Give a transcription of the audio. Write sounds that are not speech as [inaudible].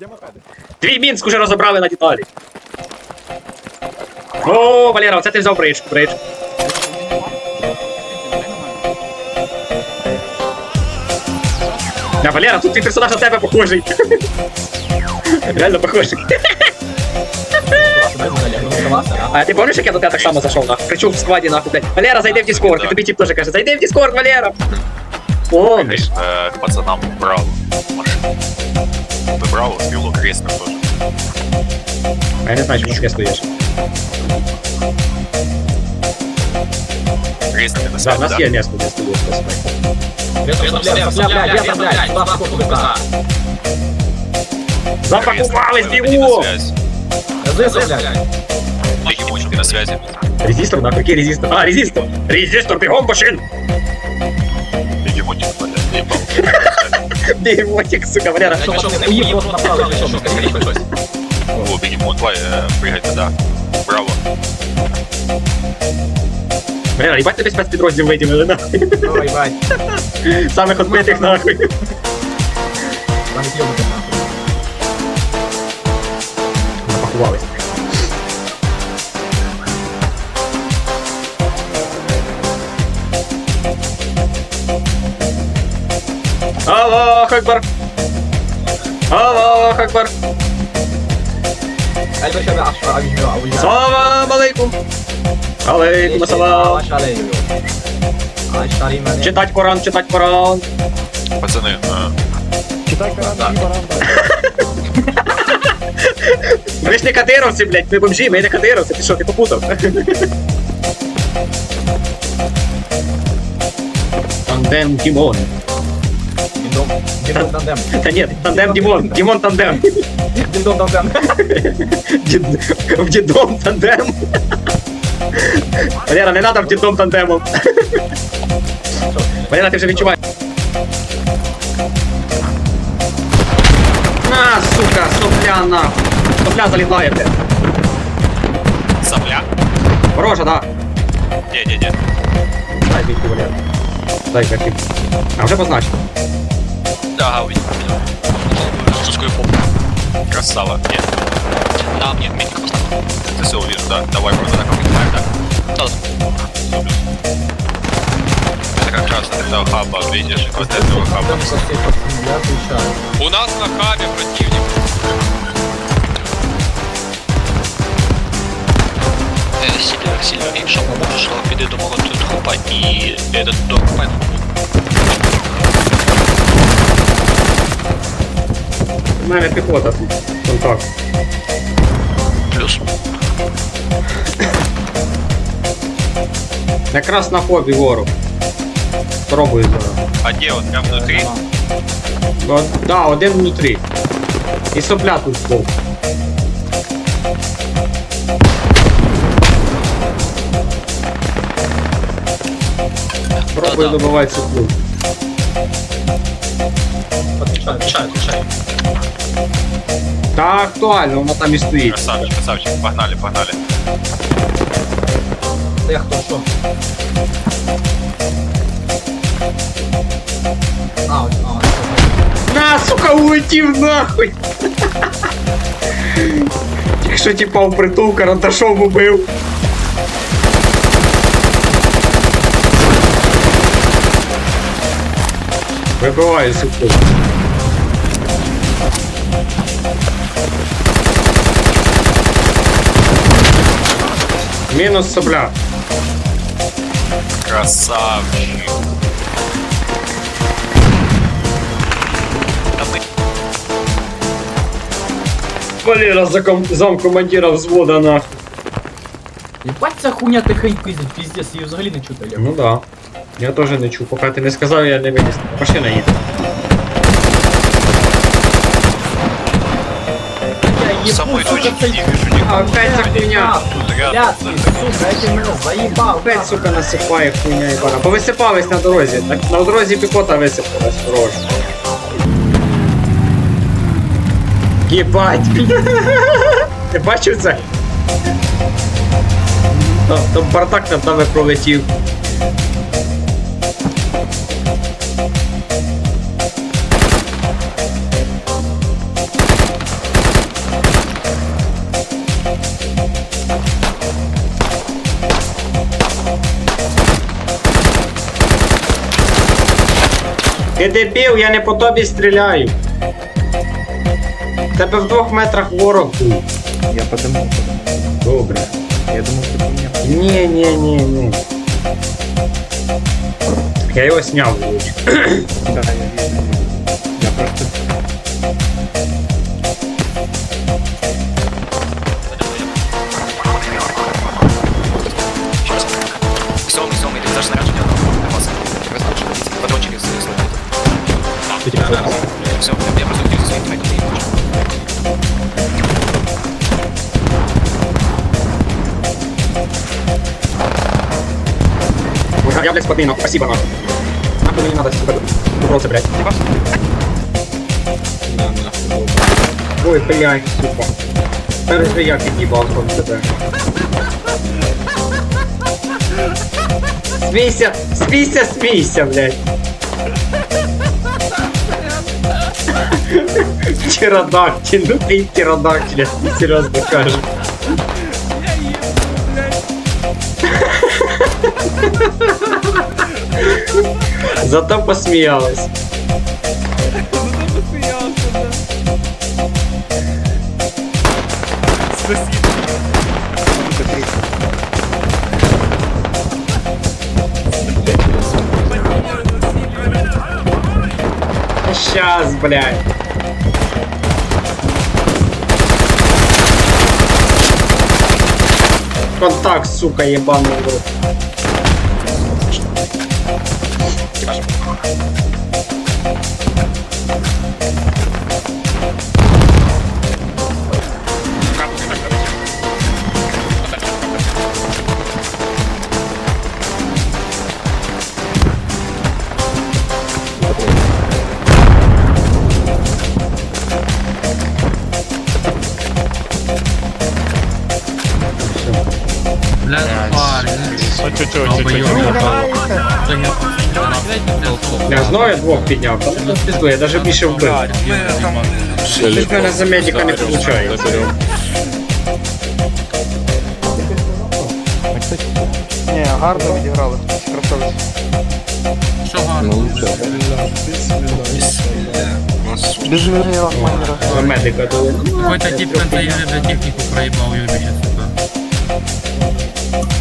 Де мопеди? Твій Мінськ уже розібрали на деталі. О, Валера, оце ти взяв бричку, бричку. Да, Валера, тут твій персонаж на тебе похожий. [laughs] Реально похожий. [laughs] А ти пам'ятаєш, як я до тебе так само зайшов, нахуй? Кричу в складі, нахуй, блядь. Валера, зайди в Дискорд, і тобі тип теж каже, зайди в Дискорд, Валера. Помниш? К пацанам Браво машину. Ты Браво, Смилу, Крестер тоже. А я не знаю, чому ти стоїш. Крестер на Да, связи, у нас да? є несколько стоїш, Запакувались, Ты на бігом! связи. Легимончик, ты на связи. Резистор, нахуй, який резистор? А, резистор! Резистор, бігом, машин! Легимончик, блядь, ебал. Бігемотик, сука, Валера. О, бегемот, давай, э, прыгай туда. Браво. Валера, їбать тебе спецпідрозділ виділили, нахуй. Самих отбитих, нахуй. Запакувались. Аллах Акбар! Аллах Акбар! Салам алейкум! Алейкум ассалам! Читать Коран, читать Коран! Пацаны, э, Читай Коран, баран, [laughs] Ми ж не кадировці, блядь, ми бомжі, ми не кадировці, ти що, ти попутав? [laughs] Тандем Дімон. Та ні, тандем Дімон, Дімон тандем. Дід- В дідом тандем. Валера, не надо в дідом тандемом. Валера, ти вже відчуваєш. На, сука, сопля нахуй. Сопля залітає, блядь. сопля? Ворожа, да. Не-не-не. Дай бійку, Валера. Дай картинку. А вже позначив. Да, увидел, увидел. Жесткую попу. Красава. Нет. Да, мне медик поставил. Ты все увижу, да? Давай, просто так объясняю, да? Да. Это как раз от этого хаба, видишь, вот этого хаба. У нас на хабе противник. Сильвер, Сильвер, якщо можеш, то піди до мого тут хопа і этот документ. У мене піхота тут. Контакт. Плюс. Якраз на хобі ворог. Спробую зараз. А где он? Прям внутри? От, да, один внутрі. І сопля тут був. Пробую Да-да. добивати соплю. Отвечай, отвечай. Та актуально, вона там і стоїть. Красавчик, красавчик. Погнали, погнали. На, сука, улетів нахуй! [laughs] Якщо типа в притул карандашом убив. Вибиваю суку. Мінус сопля. Красавчик. Валера за ком... замкомандира взвода нахуй. Єбать ця хуйня тихенько їздить, піздець, її взагалі не чути. Ну да. Я теж не чув, поки ти не сказав, я не виніс. Машина їде. Сука. А, опять ця хуйня. Тут сука, я тебе мене заїбав. Опять, сука, насипає хуйня і пара. Повисипались на дорозі. Так на дорозі піхота висипалась, хорош. Єбать! [laughs] Ти бачив це? Там, там бардак над нами пролетів. Ти дебіл, я не по тобі стріляю. Тебе в двох метрах ворог був. Я подумав. Добре. Я думав, ти поміняв. Ні, ні, ні, ні. Я його сняв. Так, я вірю. Я просто Все, я просто хотів своїм тімейтом. Ага, Я, блядь, спокійно, спасибо, нахуй. Нахуй мені надо, сука, добро це, блядь. Ой, блядь, сука. Пережи я під'їбав from тебе. Смійся, смійся, смійся, блядь. Птеродактиль, ну ты птеродактиль, если серьезно кажешь. Зато посмеялась. Спасибо. Блядь. Контакт, сука, ебаный в рот. Я знаю, я двох підняв. Та ну, пізду, я даже більше вбив. Ти в мене за медика не виходить. Ні, гарно відіграли. Красавець. Без мене Рахманера. За медика дали. Какой-то тип контейнер технику проебал, я сейчас